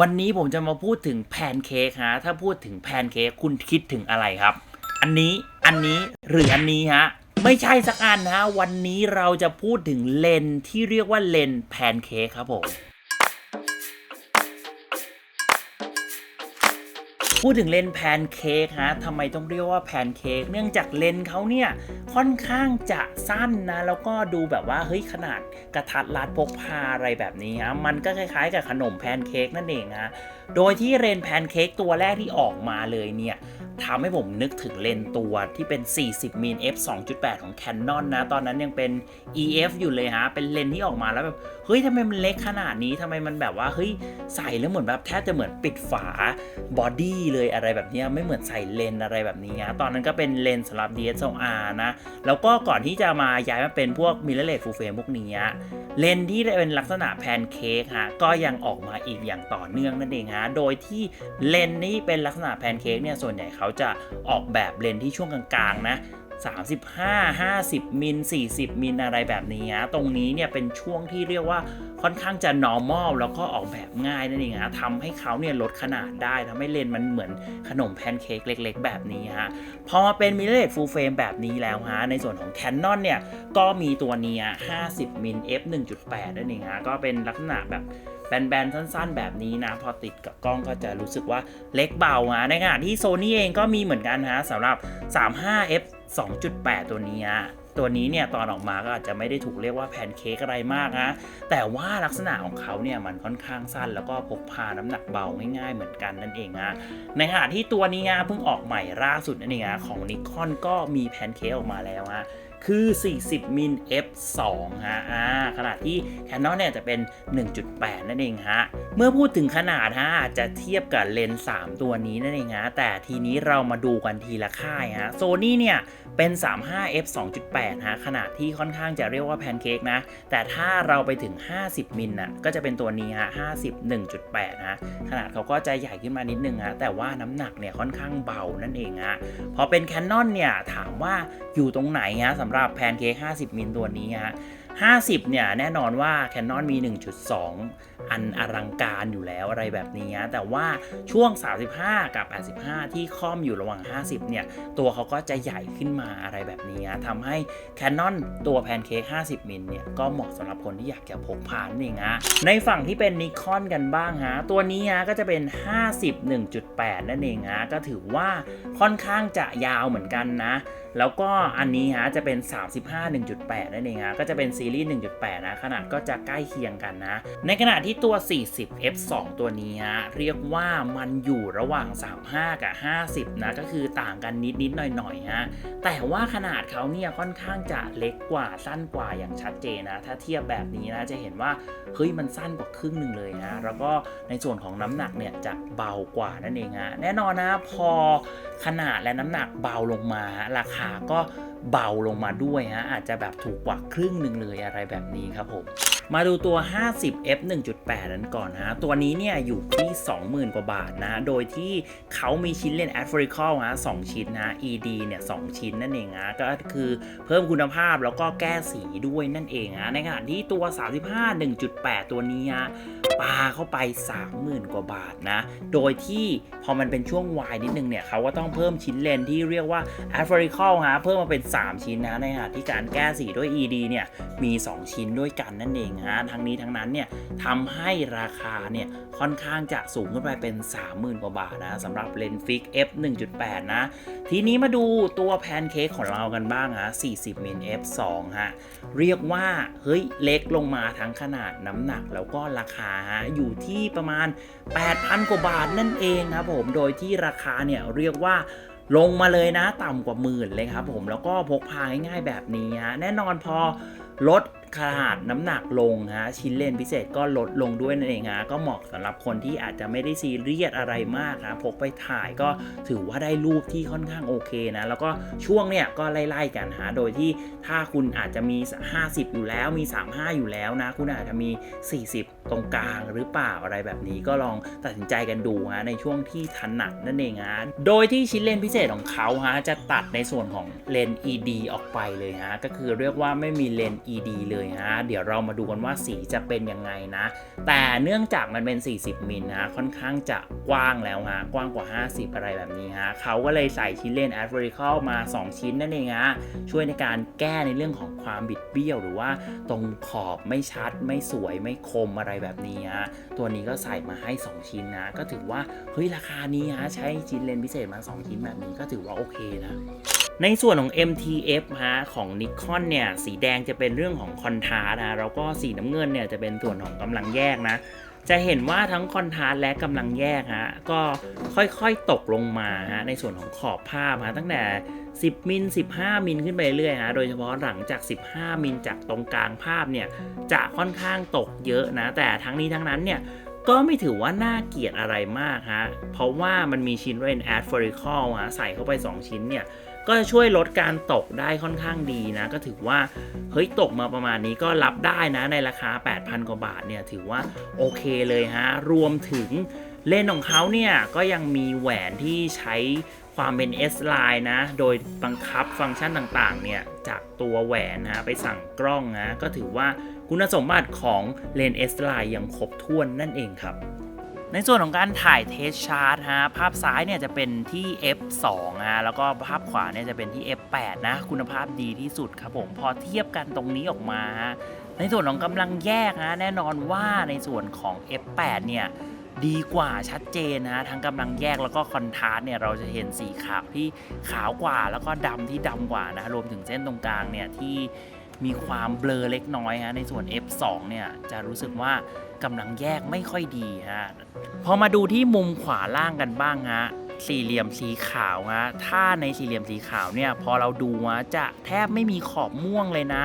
วันนี้ผมจะมาพูดถึงแพนเค้กฮะ ถ้าพูดถึงแพนเค้กคุณคิดถึงอะไรครับ อันนี้ อันนี้ หรืออันนี้ฮะ ไม่ใช่สักอันนะวันนี้เราจะพูดถึงเลนที่เรียกว่าเลนแพนเค้กครับผม พูดถึงเลนแพนเค้กฮะทำไมต้องเรียกว่าแพนเค้กเนื่องจากเลนเขาเนี่ยค่อนข้างจะสั้นนะ แล้วก็ดูแบบว่าเฮ้ยขนาดกระทัดรัดพกพาอะไรแบบนี้ฮะมันก็คล้ายๆ กับขนมแพนเค้กนั่นเองฮะโดยที่เลนแพนเค้กตัวแรกที่ออกมาเลยเนี่ย ทำให้ผมนึกถึงเลนตัวที่เป็น 40มิล f 2.8 ของ Canon นะ ตอนนั้นยังเป็น EF อยู่เลยฮะ เป็นเลนที่ออกมาแล้วแบบ เฮ้ยทำไมมันเล็กขนาดนี้ทำไมมันแบบว่า เฮ้ย ใส่แล้วเหมือนแบบแทบจะเหมือนปิดฝาบอดี้เลยอะไรแบบนี้ไม่เหมือนใส่เลนอะไรแบบนี้ฮะตอนนั้นก็เป็นเลนสำหรับ DSLR นะ แล้วก็ก่อนที่จะมาย้ายมาเป็นพวก mirrorless full frame พวกนี้เลนที่เป็นลักษณะแพนเค้กฮะก็ยังออกมาอีกอย่างต่อเนื่องนั่นเองฮะโดยที่เลนนี้เป็นลักษณะแพนเค้กเนี่ยส่วนใหญ่เขาจะออกแบบเลนที่ช่วงกลางๆนะ 35 50 มิล 40 มิลอะไรแบบนี้ฮะตรงนี้เนี่ยเป็นช่วงที่เรียกว่าค่อนข้างจะ normal แล้วก็ออกแบบง่ายนั่นเองฮะทำให้เขาเนี่ยลดขนาดได้ทำให้เลนส์มันเหมือนขนมแพนเค้กเล็ก ๆ แบบนี้ฮะ พอมาเป็น mirrorless full frame แบบนี้แล้วฮะ ในส่วนของ Canon เนี่ย ก็มีตัวเนี้ย50 มิล f 1.8 นั่นเองฮะ ก็เป็นลักษณะแบบแบนๆ สั้นๆ แบบนี้นะ พอติดกับกล้องก็จะรู้สึกว่าเล็กเบาฮะในขณะที่ Sony เองก็มีเหมือนกันฮะสำหรับ 35 f 2.8 ตัวนี้ตัวนี้เนี่ยตอนออกมาก็อาจจะไม่ได้ถูกเรียกว่าแพนเค้กอะไรมากนะ แต่ว่าลักษณะของเขาเนี่ยมันค่อนข้างสั้นแล้วก็พกพาน้ำหนักเบาง่ายๆเหมือนกันนั่นเองนะในขณะที่ตัวนี้เพิ่งออกใหม่ล่าสุดนั่นเองฮะของนิคอนก็มีแพนเค้กออกมาแล้วฮะ คือ 40 มิล f2 ฮะอ่าขนาดที่ Canon เนี่ยจะเป็น 1.8 นั่นเองฮะ เมื่อพูดถึงขนาดฮะอาจจะเทียบกับเลนส์3ตัวนี้นั่นเองฮะ แต่ทีนี้เรามาดูกันทีละค่ายฮะโซนี่เนี่ย เป็น 35 f 2.8 ฮะ ขนาดที่ค่อนข้างจะเรียกว่าแพนเค้กนะ แต่ถ้าเราไปถึง 50 มิลน่ะ ก็จะเป็นตัวนี้ฮะ 50 1.8 ฮะ ขนาดเขาก็จะใหญ่ขึ้นมานิดนึงฮะ แต่ว่าน้ำหนักเนี่ยค่อนข้างเบานั่นเองฮะ พอเป็นแคนนอนเนี่ย ถามว่าอยู่ตรงไหนฮะสำหรับแพนเค้ก 50 มิลตัวนี้ฮะ 50 เนี่ย แน่นอนว่า Canon มี 1.2 อันอลังการอยู่แล้วอะไรแบบนี้ฮะแต่ว่าช่วง 35 กับ 85 ที่ค่อมอยู่ระหว่าง 50 เนี่ย ตัวเขาก็จะใหญ่ขึ้นมาอะไรแบบนี้ทำให้ Canon ตัวแพนเค้ก50 มิลเนี่ย ก็เหมาะสำหรับคนที่อยากจะพกพานั่นเองฮะในฝั่งที่เป็น Nikon กันบ้างฮะตัวนี้ฮะก็จะเป็น 50 1.8 นั่นเองฮะก็ถือว่าค่อนข้างจะยาวเหมือนกันนะ แล้วก็อันนี้ฮะจะเป็น 35 1.8 นั่นเองฮะก็จะเป็นซีรีส์ 1.8 นะ ขนาดก็จะใกล้เคียงกันนะ ในขณะที่ตัว 40 f2 ตัวนี้ฮะเรียกว่ามันอยู่ระหว่าง 35 กับ 50 นะ ก็คือต่างกันนิดนิดหน่อยหน่อยฮะแต่ว่าขนาดเขาเนี่ยค่อนข้างจะเล็กกว่าสั้นกว่าอย่างชัดเจนนะ ถ้าเทียบแบบนี้นะจะเห็นว่าเฮ้ยมันสั้นกว่าครึ่งหนึ่งเลยนะแล้วก็ในส่วนของน้ำหนักเนี่ยจะเบากว่านั่นเองฮะแน่นอนนะพอขนาดและน้ำหนักเบาลงมาราคาก็เบาลงมาด้วยฮะอาจจะแบบถูกกว่าครึ่งหนึ่งเลยอะไรแบบนี้ครับผม มาดูตัว 50 f 1.8 นั้นก่อนนะตัวนี้เนี่ยอยู่ที่ 20,000 กว่าบาทนะ โดยที่เขามีชิ้นเลนส์ a d f o r i c a l ฮะ2ชิ้นนะ ED เนี่ย2ชิ้นนั่นเองนะก็คือเพิ่มคุณภาพแล้วก็แก้สีด้วยนั่นเองนะในขณะที่ตัว 35 1.8 ตัวนี้ฮะปาเข้าไป 30,000 กว่าบาทนะ โดยที่พอมันเป็นช่วงวายนิดนึงเนี่ยเขาก็ต้องเพิ่มชิ้นเลนที่เรียกว่า a d f o r i c a l ฮะเพิ่มมาเป็น 3 ชิ้นนะในขณะที่การแก้สีด้วย ED เนี่ยมี 2 ชิ้นด้วยกันนั่นเองฮะทั้งนี้ทั้งนั้นเนี่ยทำให้ราคาเนี่ยค่อนข้างจะสูงขึ้นไปเป็น 30,000 กว่าบาทนะสำหรับเลนส์ฟิก f 1.8 นะ ทีนี้มาดูตัวแพนเค้กของเรากันบ้างฮะ40มิล f 2ฮะเรียกว่าเฮ้ยเล็กลงมาทั้งขนาดน้ำหนักแล้วก็ราคาฮะอยู่ที่ประมาณ 8,000 กว่าบาทนั่นเองครับผมโดยที่ราคาเนี่ยเรียกว่าลงมาเลยนะต่ำกว่าหมื่นเลยครับผมแล้วก็พกพาง่ายๆแบบนี้ฮะแน่นอนพอลดขนาดน้ำหนักลงฮะชิ้นเลนพิเศษก็ลดลงด้วยนั่นเองฮะก็เหมาะสำหรับคนที่อาจจะไม่ได้ซีเรียสอะไรมากนะพกไปถ่ายก็ถือว่าได้รูปที่ค่อนข้างโอเคนะแล้วก็ช่วงเนี่ยก็ไล่ๆกันฮะโดยที่ถ้าคุณอาจจะมี 50 อยู่แล้วมี 35 อยู่แล้วนะคุณอาจจะมี 40 ตรงกลางหรือเปล่าอะไรแบบนี้ก็ลองตัดสินใจกันดูฮะในช่วงที่ถนัดนั่นเองฮะโดยที่ชิ้นเลนพิเศษของเขาฮะจะตัดในส่วนของเลน ED ออกไปเลยฮะก็คือเรียกว่าไม่มีเลน ED เลยฮะ เดี๋ยวเรามาดูกันว่าสีจะเป็นยังไงนะ แต่เนื่องจากมันเป็น 40 มิลนะ ค่อนข้างจะกว้างแล้วฮะ กว้างกว่า 50 อะไรแบบนี้ฮะ เขาก็เลยใส่ชิ้นเลน a อ v e r i c a l มา 2 ชิ้นนั่นเองฮะ ช่วยในการแก้ในเรื่องของความบิดเบี้ยว หรือว่าตรงขอบไม่ชัด ไม่สวย ไม่คมอะไรแบบนี้ฮะ ตัวนี้ก็ใส่มาให้ 2 ชิ้นนะ ก็ถือว่า เฮ้ย ราคานี้ฮะ ใช้ชิ้นเลนส์พิเศษมา 2 ชิ้นแบบนี้ก็ถือว่าโอเคนะ ในส่วนของ MTF ฮะของ Nikon เนี่ยสีแดงจะเป็นเรื่องของคอนทราสต์นะแล้วก็สีน้ำเงินเนี่ยจะเป็นส่วนของกำลังแยกนะจะเห็นว่าทั้งคอนทราสต์และกำลังแยกฮะก็ค่อยๆตกลงมาฮะในส่วนของขอบภาพฮะตั้งแต่ 10 มิล 15 มิลขึ้นไปเรื่อยฮะโดยเฉพาะหลังจาก 15 มิลจากตรงกลางภาพเนี่ยจะค่อนข้างตกเยอะนะแต่ทั้งนี้ทั้งนั้นเนี่ย ก็ไม่ถือว่าน่าเกลียดอะไรมากฮะ เพราะว่ามันมีชิ้นเรนแอดเฟอริคอลฮะใส่เข้าไป 2 ชิ้นเนี่ย ก็จะช่วยลดการตกได้ค่อนข้างดีนะ ก็ถือว่าเฮ้ยตกมาประมาณนี้ก็รับได้นะในราคา 8,000 กว่าบาทเนี่ย ถือว่าโอเคเลยฮะ รวมถึงเลนของเขาเนี่ยก็ยังมีแหวนที่ใช้ ความเป็น S line นะ โดยบังคับฟังก์ชันต่างๆ เนี่ย จากตัวแหวนนะไปสั่งกล้องนะ ก็ถือว่าคุณสมบัติของเลนส์ S line ยังครบถ้วนนั่นเองครับในส่วนของการถ่ายเทสชาร์ตฮะภาพซ้ายเนี่ยจะเป็นที่ f2 ฮะแล้วก็ภาพขวาเนี่ยจะเป็นที่ f8 นะ คุณภาพดีที่สุดครับผมพอเทียบกันตรงนี้ออกมา ในส่วนของกำลังแยกฮะแน่นอนว่าในส่วนของ f8 เนี่ย ดีกว่าชัดเจนนะทั้งกำลังแยกแล้วก็คอนทราสต์เนี่ยเราจะเห็นสีขาวที่ขาวกว่าแล้วก็ดำที่ดำกว่านะรวมถึงเส้นตรงกลางเนี่ยที่มีความเบลอเล็กน้อยฮะในส่วน F2 เนี่ยจะรู้สึกว่ากำลังแยกไม่ค่อยดีฮะพอมาดูที่มุมขวาล่างกันบ้างฮะสี่เหลี่ยมสีขาวฮะถ้าในสี่เหลี่ยมสีขาวเนี่ยพอเราดูฮะจะแทบไม่มีขอบม่วงเลยนะ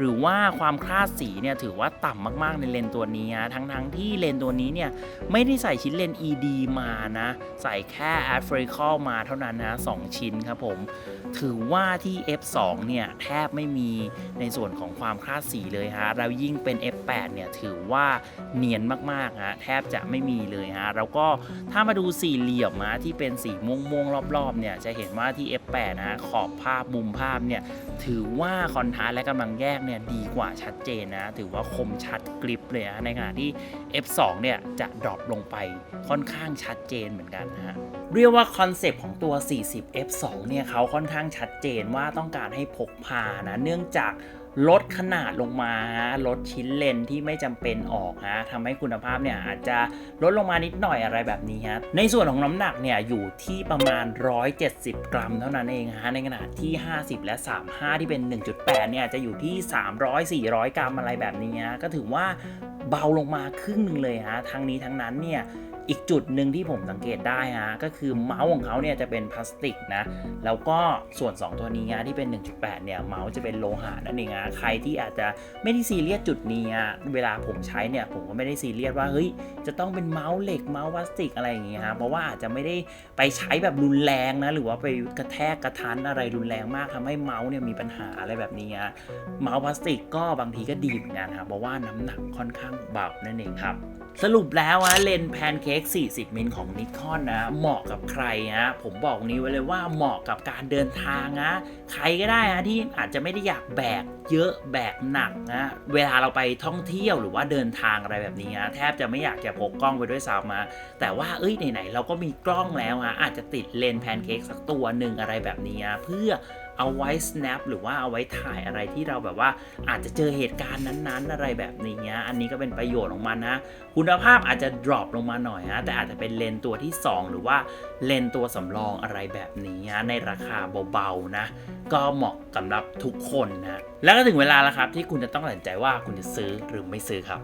หรือว่าความคลาดสีเนี่ยถือว่าต่ำมากๆในเลนตัวนี้ฮะทั้งๆที่เลนตัวนี้เนี่ยไม่ได้ใส่ชิ้นเลน ED มานะ ใส่แค่ a f r i c a l มาเท่านั้นนะสองชิ้นครับผม ถือว่าที่ F2 เนี่ยแทบไม่มีในส่วนของความคลาดสีเลยฮะแล้วยิ่งเป็น F8 เนี่ยถือว่าเนียนมากๆฮะแทบจะไม่มีเลยฮะแล้วก็ถ้ามาดูสี่เหลี่ยมฮะที่เป็นสีม่วงๆรอบๆเนี่ยจะเห็นว่าที่ F8 นะขอบภาพมุมภาพเนี่ยถือว่าคอนทราสต์และกำลังแยกเนี่ยดีกว่าชัดเจนนะ ถือว่าคมชัดกริบเลยนะในขณะที่ F2 เนี่ยจะดรอปลงไปค่อนข้างชัดเจนเหมือนกันนะฮะเรียกว่าคอนเซปต์ของตัว 40 F2 เนี่ยเขาค่อนข้างชัดเจนว่าต้องการให้พกพานะเนื่องจาก ลดขนาดลงมาฮะลดชิ้นเลนที่ไม่จำเป็นออกฮะทำให้คุณภาพเนี่ยอาจจะลดลงมานิดหน่อยอะไรแบบนี้ฮะในส่วนของน้ำหนักเนี่ยอยู่ที่ประมาณ 170 กรัม เท่านั้นเองฮะในขณะที่ 50 และ 35 ที่เป็น 1.8 เนี่ยจะอยู่ที่ 300 400 กรัมอะไรแบบนี้ฮะก็ถือว่าเบาลงมาครึ่งหนึ่งเลยฮะทั้งนี้ทั้งนั้นเนี่ย อีกจุดหนึ่งที่ผมสังเกตได้ฮะก็คือเมาส์ของเขาเนี่ยจะเป็นพลาสติกนะแล้วก็ส่วน 2 ตัวนี้ฮะที่เป็น 1.8 เนี่ยเมาส์จะเป็นโลหะนั่นเองฮะใครที่อาจจะไม่ได้ซีเรียสจุดนี้ฮะเวลาผมใช้เนี่ยผมก็ไม่ได้ซีเรียสว่าเฮ้ยจะต้องเป็นเมาส์เหล็กเมาส์พลาสติกอะไรอย่างเงี้ยฮะเพราะว่าอาจจะไม่ได้ไปใช้แบบรุนแรงนะหรือว่าไปกระแทกกระทันอะไรรุนแรงมากทำให้เมาส์เนี่ยมีปัญหาอะไรแบบนี้ฮะเมาส์พลาสติกก็บางทีก็ดีเหมือนกันครับเพราะว่าน้ำหนักค่อนข้างเบานั่นเองครับสรุปแล้วฮะเลนแพนเค้ก 40 มิลของนิคอนนะเหมาะกับใครฮะผมบอกนี้ไว้เลยว่าเหมาะกับการเดินทางนะใครก็ได้ฮะที่อาจจะไม่ได้อยากแบกเยอะแบกหนักนะเวลาเราไปท่องเที่ยวหรือว่าเดินทางอะไรแบบนี้ฮะแทบจะไม่อยากจะพกกล้องไปด้วยซ้ำมาแต่ว่าเอ้ยไหนๆเราก็มีกล้องแล้วฮะอาจจะติดเลนแพนเค้กสักตัวหนึ่งอะไรแบบนี้ฮะเพื่อ เอาไว้ snap หรือว่าเอาไว้ถ่ายอะไรที่เราแบบว่าอาจจะเจอเหตุการณ์นั้นๆ อะไรแบบนี้ฮะอันนี้ก็เป็นประโยชน์ของมันนะ คุณภาพอาจจะ drop ลงมาหน่อยฮะแต่อาจจะเป็นเลนตัวที่ 2 หรือว่าเลนตัวสำรองอะไรแบบนี้ฮะในราคาเบาๆนะ ก็เหมาะสำหรับทุกคนนะแล้วก็ถึงเวลาแล้วครับที่คุณจะต้องตัดสินใจว่าคุณจะซื้อหรือไม่ซื้อครับ